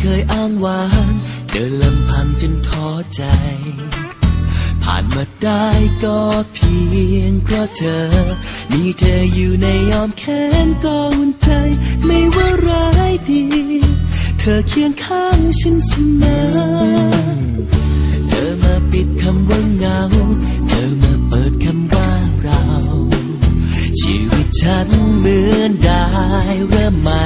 เคยอ้างว้างเดินลำพังจนท้อใจ ผ่านมาได้ก็เพียงเพราะเธอ มีเธออยู่ในอ้อมแขนก็อุ่นใจ ไม่ว่าร้ายดี เธอเคียงข้างฉันเสมอ เธอมาปิดคำว่าเหงา เธอมาเปิดคำว่าเรา ชีวิตฉันเหมือนได้เริ่มใหม่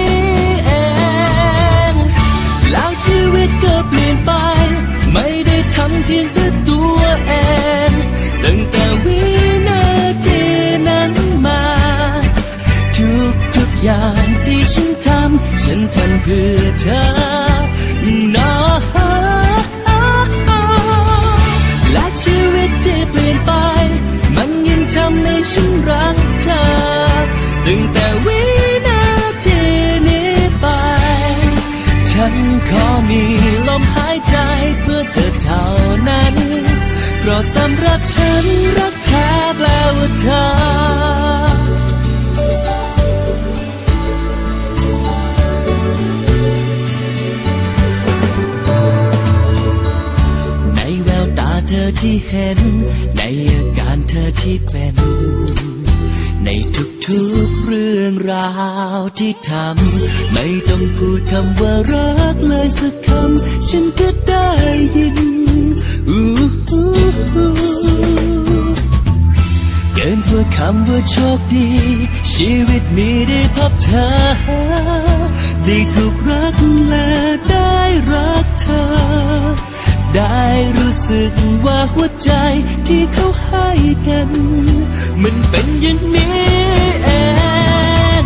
พียงเพื่อตัวเองตั้งแต่วินาทีนั้นมา ทุกทุกๆอย่างที่ฉันทำ ฉันทำเพื่อเธอนะ ขอมีลมหายใจเพื่อเธอเท่านั้นเพราะสำหรับฉันรักแท้แปลว่าเธอในแววตาเธอที่เห็นในอาการเธอที่เป็น ในทุกๆเรื่องราวที่ทำ ไม่ต้องพูดคำว่ารักเลยสักคำ ฉันก็ได้ยินอู้หูเกินกว่าคำว่าโชคดี ชีวิตนี้ได้พบเธอได้ถูกรักและได้รักเธอ ได้รู้สึกว่าหัวใจที่เขาให้กัน เป็นอย่างนี้เอง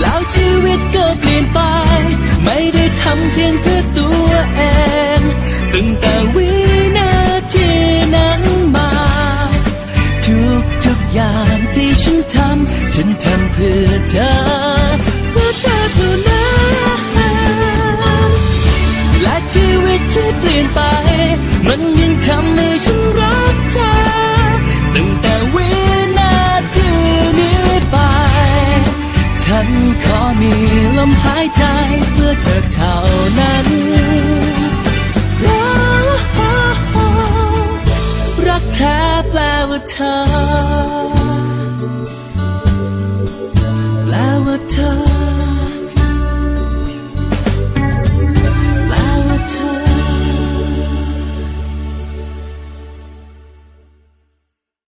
แล้วชีวิตก็เปลี่ยนไป ไม่ได้ทำเพียงเพื่อตัวเองตั้งแต่วินาทีนั้นมา ทุกทุกอย่างที่ฉันทำฉันทำเพื่อเธอ ฉันขอมีลมหายใจเพื่อเธอเท่านั้นรักแท้แปลว่าเธอ